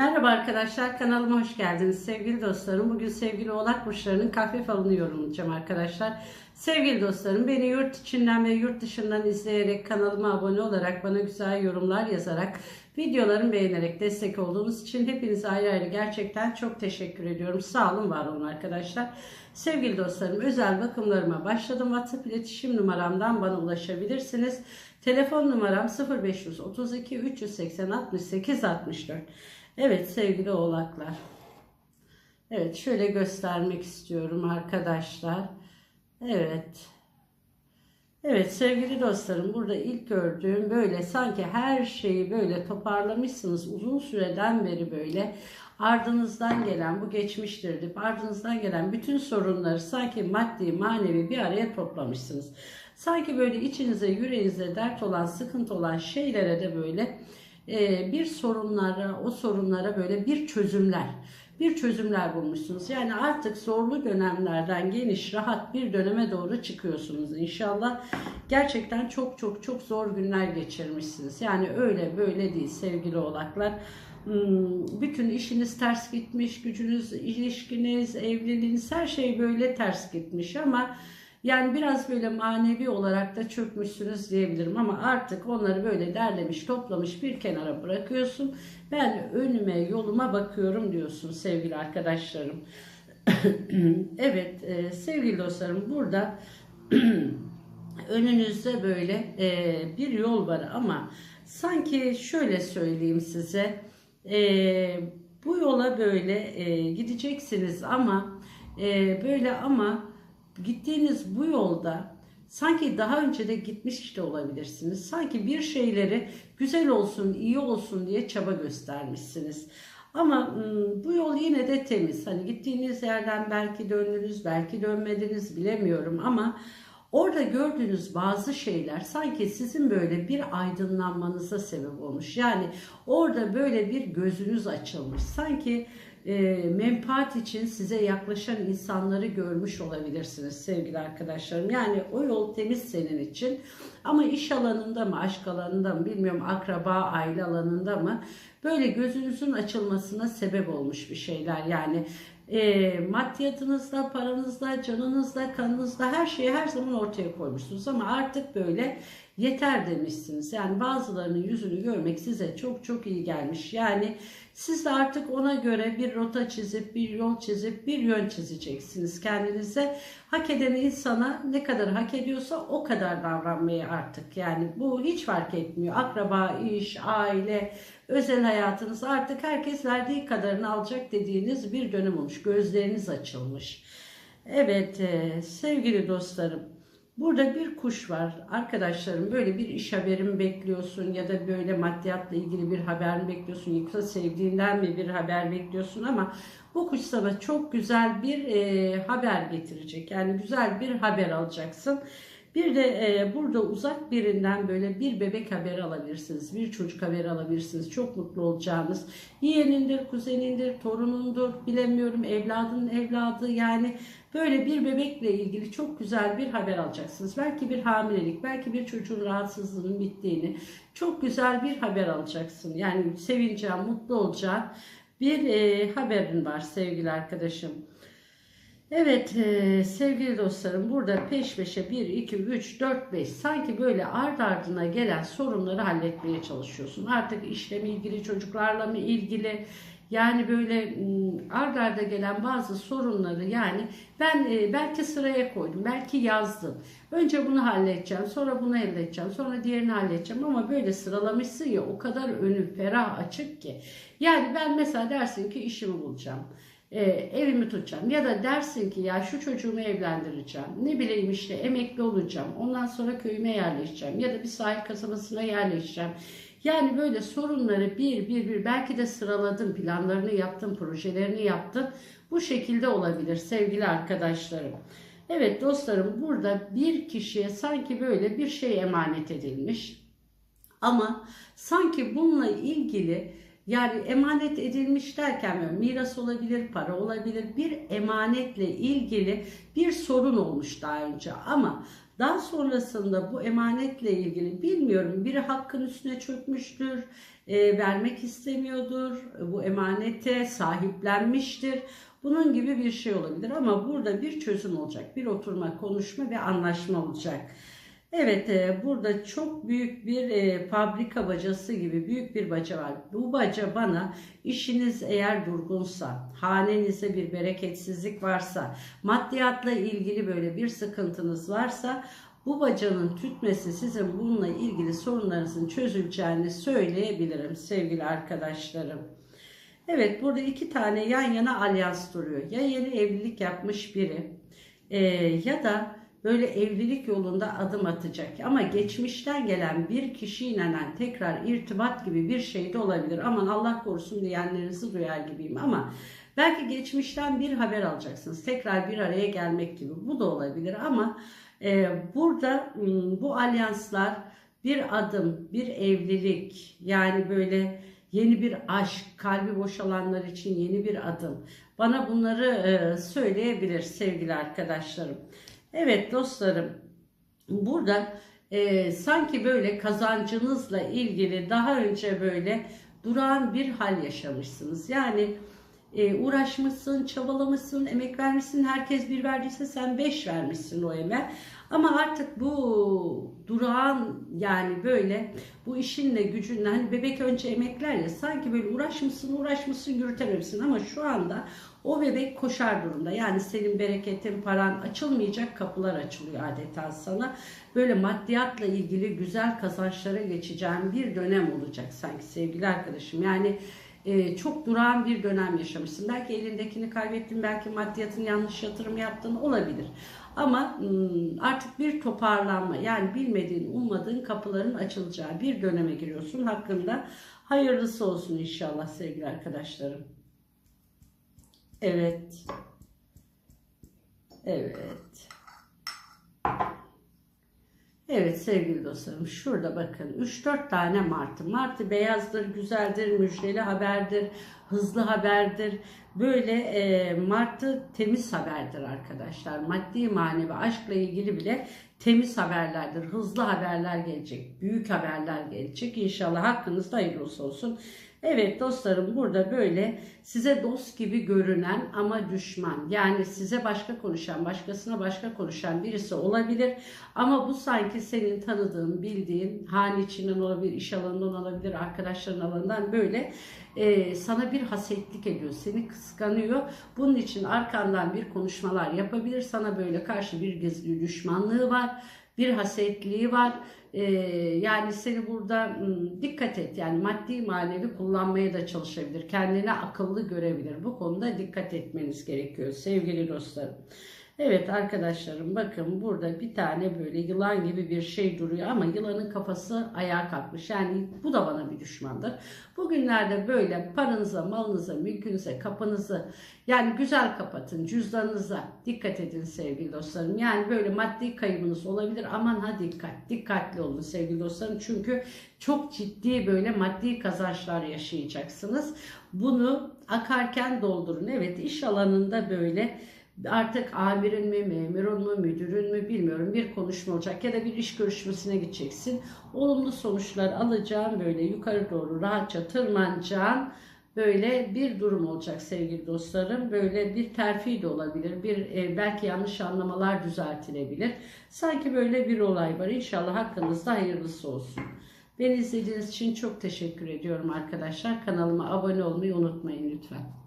Merhaba arkadaşlar kanalıma hoş geldiniz sevgili dostlarım. Bugün sevgili oğlak burçlarının kahve falını yorumlayacağım arkadaşlar. Sevgili dostlarım beni yurt içinden ve yurt dışından izleyerek kanalıma abone olarak bana güzel yorumlar yazarak videolarımı beğenerek destek olduğunuz için hepinize ayrı ayrı gerçekten çok teşekkür ediyorum. Sağ olun var olun arkadaşlar. Sevgili dostlarım özel bakımlarıma başladım. WhatsApp iletişim numaramdan bana ulaşabilirsiniz. Telefon numaram 0532 380 68 64. Evet sevgili oğlaklar. Evet şöyle göstermek istiyorum arkadaşlar. Evet. Evet sevgili dostlarım burada ilk gördüğüm böyle sanki her şeyi böyle toparlamışsınız uzun süreden beri böyle ardınızdan gelen bu geçmiştir deyip ardınızdan gelen bütün sorunları sanki maddi manevi bir araya toplamışsınız. Sanki böyle içinize yüreğinize dert olan sıkıntı olan şeylere de böyle e, bir sorunlara, o sorunlara böyle bir çözümler, bir çözümler bulmuşsunuz. Yani artık zorlu dönemlerden geniş, rahat bir döneme doğru çıkıyorsunuz inşallah. Gerçekten çok çok çok zor günler geçirmişsiniz. Yani öyle böyle değil sevgili oğlaklar. Hmm, Bütün işiniz ters gitmiş, gücünüz, ilişkiniz, evliliğiniz her şey böyle ters gitmiş ama yani biraz böyle manevi olarak da çökmüşsünüz diyebilirim ama artık onları böyle derlemiş, toplamış bir kenara bırakıyorsun. Ben önüme, yoluma bakıyorum diyorsun sevgili arkadaşlarım. evet e, sevgili dostlarım burada önünüzde böyle e, bir yol var ama sanki şöyle söyleyeyim size e, bu yola böyle e, gideceksiniz ama e, böyle ama gittiğiniz bu yolda sanki daha önce de gitmiş de olabilirsiniz. Sanki bir şeyleri güzel olsun, iyi olsun diye çaba göstermişsiniz. Ama ım, bu yol yine de temiz. Hani gittiğiniz yerden belki döndünüz, belki dönmediniz bilemiyorum ama orada gördüğünüz bazı şeyler sanki sizin böyle bir aydınlanmanıza sebep olmuş. Yani orada böyle bir gözünüz açılmış. Sanki e, menfaat için size yaklaşan insanları görmüş olabilirsiniz sevgili arkadaşlarım. Yani o yol temiz senin için ama iş alanında mı, aşk alanında mı bilmiyorum akraba, aile alanında mı böyle gözünüzün açılmasına sebep olmuş bir şeyler. Yani e, maddiyatınızda, paranızda, canınızda, kanınızda her şeyi her zaman ortaya koymuşsunuz ama artık böyle yeter demişsiniz. Yani bazılarının yüzünü görmek size çok çok iyi gelmiş. Yani siz de artık ona göre bir rota çizip, bir yol çizip, bir yön çizeceksiniz kendinize. Hak eden insana ne kadar hak ediyorsa o kadar davranmayı artık. Yani bu hiç fark etmiyor. Akraba, iş, aile, özel hayatınız artık herkes verdiği kadarını alacak dediğiniz bir dönem olmuş. Gözleriniz açılmış. Evet e, sevgili dostlarım. Burada bir kuş var. Arkadaşlarım böyle bir iş haberi mi bekliyorsun ya da böyle maddiyatla ilgili bir haber bekliyorsun yoksa sevdiğinden mi bir haber bekliyorsun ama bu kuş sana çok güzel bir e, haber getirecek. Yani güzel bir haber alacaksın. Bir de e, burada uzak birinden böyle bir bebek haberi alabilirsiniz. Bir çocuk haberi alabilirsiniz. Çok mutlu olacağınız. Yeğenindir, kuzenindir, torunundur, bilemiyorum evladının evladı yani böyle bir bebekle ilgili çok güzel bir haber alacaksınız. Belki bir hamilelik, belki bir çocuğun rahatsızlığının bittiğini çok güzel bir haber alacaksın. Yani sevineceğin, mutlu olacağın bir e, haberin var sevgili arkadaşım. Evet e, sevgili dostlarım burada peş peşe 1, 2, 3, 4, 5 sanki böyle ard ardına gelen sorunları halletmeye çalışıyorsun. Artık işle mi ilgili çocuklarla mı ilgili yani böyle m, ard arda gelen bazı sorunları yani ben e, belki sıraya koydum belki yazdım. Önce bunu halledeceğim sonra bunu halledeceğim sonra diğerini halledeceğim ama böyle sıralamışsın ya o kadar önü ferah açık ki. Yani ben mesela dersin ki işimi bulacağım e, evimi tutacağım. Ya da dersin ki ya şu çocuğumu evlendireceğim. Ne bileyim işte emekli olacağım. Ondan sonra köyüme yerleşeceğim. Ya da bir sahil kasabasına yerleşeceğim. Yani böyle sorunları bir bir bir belki de sıraladım, planlarını yaptım, projelerini yaptım. Bu şekilde olabilir sevgili arkadaşlarım. Evet dostlarım burada bir kişiye sanki böyle bir şey emanet edilmiş. Ama sanki bununla ilgili yani emanet edilmiş derken miras olabilir, para olabilir. Bir emanetle ilgili bir sorun olmuş daha önce ama Daha sonrasında bu emanetle ilgili bilmiyorum biri hakkın üstüne çökmüştür, e, vermek istemiyordur, bu emanete sahiplenmiştir. Bunun gibi bir şey olabilir ama burada bir çözüm olacak, bir oturma, konuşma ve anlaşma olacak. Evet, e, burada çok büyük bir e, fabrika bacası gibi büyük bir baca var. Bu baca bana işiniz eğer durgunsa, hanenizde bir bereketsizlik varsa, maddiyatla ilgili böyle bir sıkıntınız varsa bu bacanın tütmesi sizin bununla ilgili sorunlarınızın çözüleceğini söyleyebilirim sevgili arkadaşlarım. Evet burada iki tane yan yana alyans duruyor. Ya yeni evlilik yapmış biri e, ya da böyle evlilik yolunda adım atacak. Ama geçmişten gelen bir kişiyle tekrar irtibat gibi bir şey de olabilir. Aman Allah korusun diyenlerinizi duyar gibiyim ama belki geçmişten bir haber alacaksınız. Tekrar bir araya gelmek gibi bu da olabilir ama e, burada m, bu alyanslar bir adım, bir evlilik yani böyle yeni bir aşk, kalbi boşalanlar için yeni bir adım. Bana bunları e, söyleyebilir sevgili arkadaşlarım. Evet dostlarım, burada e, sanki böyle kazancınızla ilgili daha önce böyle duran bir hal yaşamışsınız. Yani e, uğraşmışsın, çabalamışsın, emek vermişsin. Herkes bir verdiyse sen beş vermişsin o emeğe. Ama artık bu durağan yani böyle bu işinle gücünle hani bebek önce emekler ya sanki böyle uğraşmışsın uğraşmışsın yürütememişsin ama şu anda o bebek koşar durumda. Yani senin bereketin, paran açılmayacak kapılar açılıyor adeta sana. Böyle maddiyatla ilgili güzel kazançlara geçeceğin bir dönem olacak sanki sevgili arkadaşım. Yani e, çok durağan bir dönem yaşamışsın. Belki elindekini kaybettin, belki maddiyatın yanlış yatırım yaptın olabilir. Ama artık bir toparlanma yani bilmediğin, ummadığın kapıların açılacağı bir döneme giriyorsun. Hakkında hayırlısı olsun inşallah sevgili arkadaşlarım. Evet. Evet. Evet sevgili dostlarım şurada bakın 3-4 tane martı. Martı beyazdır, güzeldir, müjdeli haberdir, hızlı haberdir. Böyle e, martı temiz haberdir arkadaşlar. Maddi manevi aşkla ilgili bile temiz haberlerdir. Hızlı haberler gelecek, büyük haberler gelecek. İnşallah hakkınızda hayırlısı olsun. Evet dostlarım burada böyle size dost gibi görünen ama düşman. Yani size başka konuşan, başkasına başka konuşan birisi olabilir. Ama bu sanki senin tanıdığın, bildiğin, hane içinden olabilir, iş alanından olabilir, arkadaşların alanından böyle e, sana bir hasetlik ediyor. Seni kıskanıyor. Bunun için arkandan bir konuşmalar yapabilir. Sana böyle karşı bir gizli düşmanlığı var bir hasetliği var. Ee, yani seni burada dikkat et yani maddi manevi kullanmaya da çalışabilir. Kendine akıllı görebilir. Bu konuda dikkat etmeniz gerekiyor sevgili dostlarım. Evet arkadaşlarım bakın burada bir tane böyle yılan gibi bir şey duruyor ama yılanın kafası ayağa kalkmış. Yani bu da bana bir düşmandır. Bugünlerde böyle paranıza, malınıza, mülkünüze, kapınızı yani güzel kapatın. Cüzdanınıza dikkat edin sevgili dostlarım. Yani böyle maddi kaybınız olabilir. Aman ha dikkat. Dikkatli olun sevgili dostlarım. Çünkü çok ciddi böyle maddi kazançlar yaşayacaksınız. Bunu akarken doldurun. Evet iş alanında böyle artık amirin mi, memurun mu, müdürün mü bilmiyorum bir konuşma olacak ya da bir iş görüşmesine gideceksin. Olumlu sonuçlar alacağın böyle yukarı doğru rahatça tırmanacağın böyle bir durum olacak sevgili dostlarım. Böyle bir terfi de olabilir. Bir e, belki yanlış anlamalar düzeltilebilir. Sanki böyle bir olay var. İnşallah hakkınızda hayırlısı olsun. Beni izlediğiniz için çok teşekkür ediyorum arkadaşlar. Kanalıma abone olmayı unutmayın lütfen.